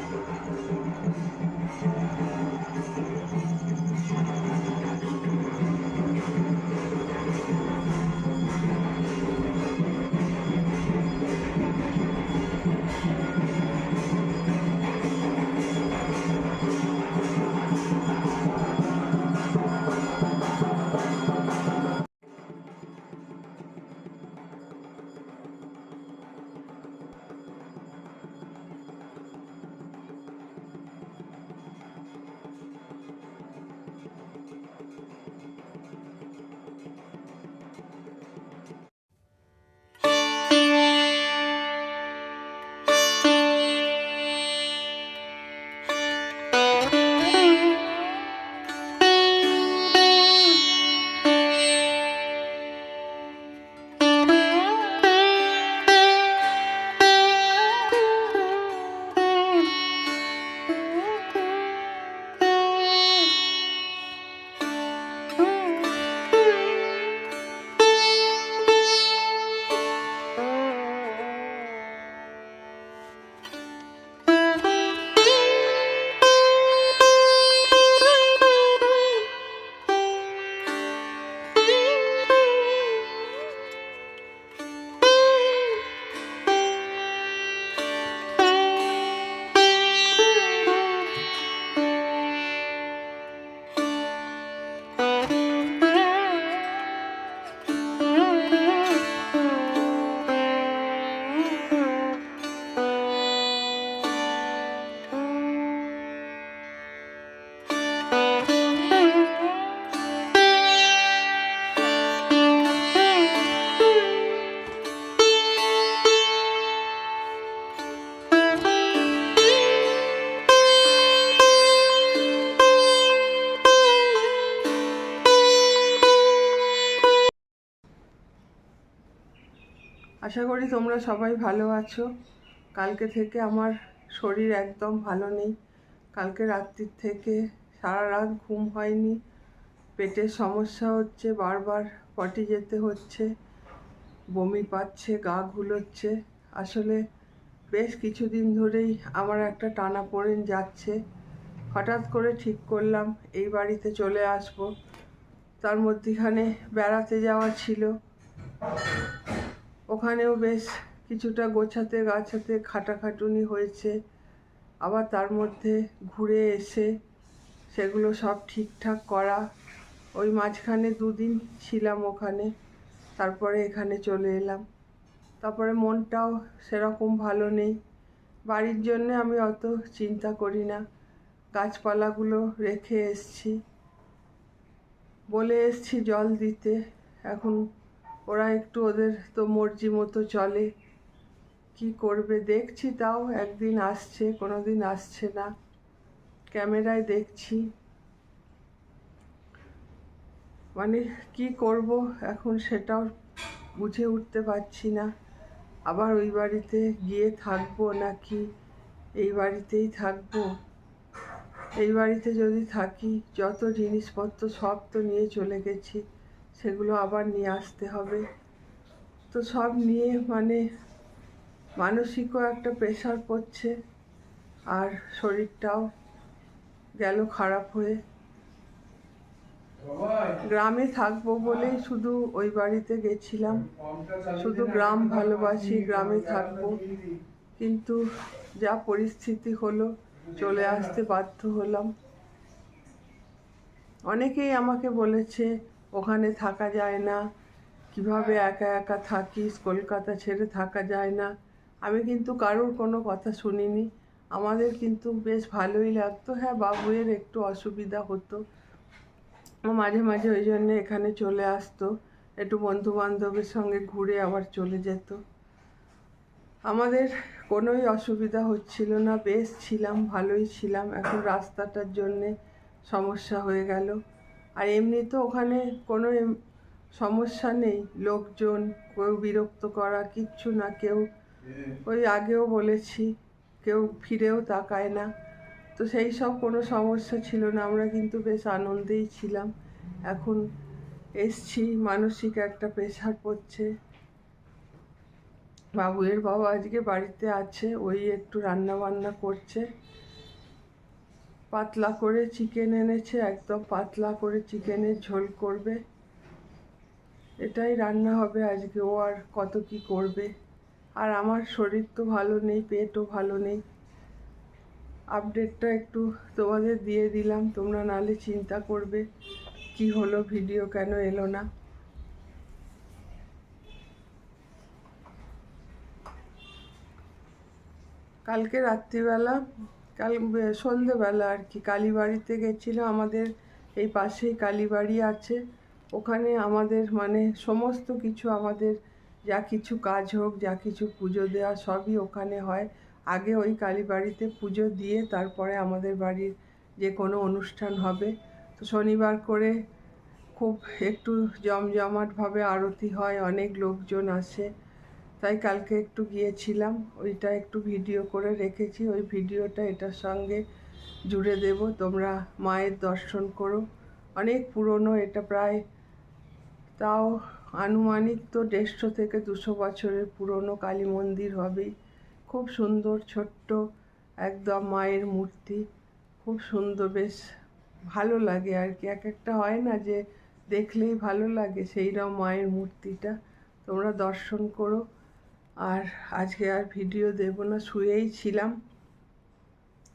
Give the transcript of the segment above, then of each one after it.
Thank you. আশা করি তোমরা সবাই ভালো আছো। কালকে থেকে আমার শরীর একদম ভালো নেই। কালকে রাত্রির থেকে সারা রাত ঘুম হয়নি। পেটের সমস্যা হচ্ছে, বারবার পটি যেতে হচ্ছে, বমি পাচ্ছে, গা ঘুলোচ্ছে। আসলে বেশ কিছুদিন ধরেই আমার একটা টানা পড়েন যাচ্ছে। হঠাৎ করে ঠিক করলাম, এই বাড়িতে চলে আসব। তার মধ্যিখানে বেড়াতে যাওয়া ছিল। ওখানেও বেশ কিছুটা গোছাতে, গাছাতে খাটাখাটুনি হয়েছে। আবার তার মধ্যে ঘুরে এসে সেগুলো সব ঠিকঠাক করা। ওই মাঝখানে দুদিন ছিলাম ওখানে, তারপরে এখানে চলে এলাম। তারপরে মনটাও সেরকম ভালো নেই। বাড়ির জন্যে আমি অত চিন্তা করি না। গাছপালাগুলো রেখে এসছি। বলে এসছি জল দিতে। এখন ওরা একটু ওদের তো মর্জি মতো চলে। কি করবে? দেখছি তাও একদিন আসছে কোনো দিন আসছে না। ক্যামেরায় দেখছি। মানে কি করব এখন সেটাও বুঝে উঠতে পারছি না। আবার ওই বাড়িতে গিয়ে থাকব নাকি? এই বাড়িতেই থাকব। এই বাড়িতে যদি থাকি, যত জিনিসপত্র সব তো নিয়ে চলে গেছি। সেগুলো আবার নিয়ে আসতে হবে। তো সব নিয়ে মানে মানসিকও একটা প্রেশার পড়ছে আর শরীরটাও গেল খারাপ হয়ে। গ্রামে থাকব বলেই শুধু ওই বাড়িতে গেছিলাম। শুধু গ্রাম ভালোবাসি, গ্রামে থাকব। কিন্তু যা পরিস্থিতি হলো, চলে আসতে বাধ্য হলাম। অনেকেই আমাকে বলেছে ওখানে থাকা যায় না। কীভাবে একা একা থাকিস? কলকাতা ছেড়ে থাকা যায় না। আমি কিন্তু কারোর কোনো কথা শুনিনি। আমাদের কিন্তু বেশ ভালোই লাগতো। হ্যাঁ বাবুয়ের একটু অসুবিধা হতো। মাঝে মাঝে ওই জন্যে এখানে চলে আসতো। একটু বন্ধু বান্ধবের সঙ্গে ঘুরে আবার চলে যেত। আমাদের কোনোই অসুবিধা হচ্ছিল না। বেশ ছিলাম, ভালোই ছিলাম। এখন রাস্তাটার জন্যে সমস্যা হয়ে গেল। আর এমনি তো ওখানে কোনো সমস্যা নেই। লোকজন কেউ বিরক্ত করা, কিচ্ছু না। কেউ ওই আগেও বলেছি, কেউ ফিরেও তাকায় না। তো সেই সব কোনো সমস্যা ছিল না। আমরা কিন্তু বেশ আনন্দেই ছিলাম। এখন এসছি, মানসিক একটা প্রেশার পড়ছে। বাবুয়ের বাবা আজকে বাড়িতে আছে, ওই একটু রান্না বান্না করছে। পাতলা করে চিকেন এনেছে, একদম পাতলা করে চিকেনের ঝোল করবে। এটাই রান্না হবে আজকে, ও আর কত কি করবে। আর আমার শরীর তো ভালো নেই, পেটও ভালো নেই। আপডেটটা একটু তোমাদের দিয়ে দিলাম, তোমরা নালে চিন্তা করবে কি হলো, ভিডিও কেন এলো না। কালকে রাত্রিবেলা কাল সন্ধেবেলা আর কি, কালীবাড়িতে গেছিল আমাদের এই পাশেই কালীবাড়ি আছে। ওখানে আমাদের মানে সমস্ত কিছু আমাদের, যা কিছু কাজ হোক, যা কিছু পুজো দেওয়া সবই ওখানে হয়। আগে ওই কালীবাড়িতে পুজো দিয়ে তারপরে আমাদের বাড়ির যে কোনো অনুষ্ঠান হবে। তো শনিবার করে খুব একটু জমজমাটভাবে আরতি হয়, অনেক লোকজন আসে। তাই কালকে একটু গিয়েছিলাম, ওইটা একটু ভিডিও করে রেখেছি, ওই ভিডিওটা এটার সঙ্গে জুড়ে দেব। তোমরা মায়ের দর্শন করো। অনেক পুরনো এটা প্রায়, তাও আনুমানিক তো দেড়শো থেকে দুশো বছরের পুরনো কালী মন্দির হবেই। খুব সুন্দর, ছোট্ট, একদম মায়ের মূর্তি। খুব সুন্দর, বেশ ভালো লাগে আর কি। এক একটা হয় না যে দেখলেই ভালো লাগে সেইরকম মায়ের মূর্তিটা। তোমরা দর্শন করো। আর আজকে আর ভিডিও দেব না, শুয়েই ছিলাম।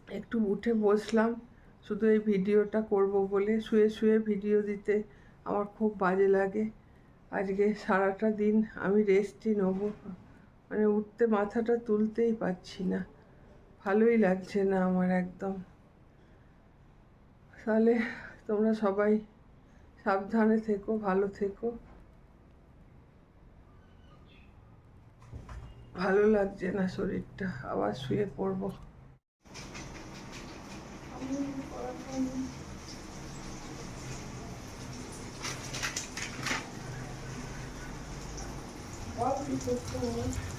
একটু উঠে বসলাম, শুধু এই ভিডিওটা করব বলে। শুয়ে শুয়ে ভিডিও দিতে আমার খুব বাজে লাগে। আজকে সারাটা দিন আমি রেস্টই নেব। মানে উঠতে মাথাটা তুলতেই পারছি না। ভালোই লাগছে না আমার একদম। তাহলে তোমরা সবাই সাবধানে থেকো, ভালো থেকো। ভালো লাগছে না শরীরটা আবার শুয়ে পড়ব Thank for?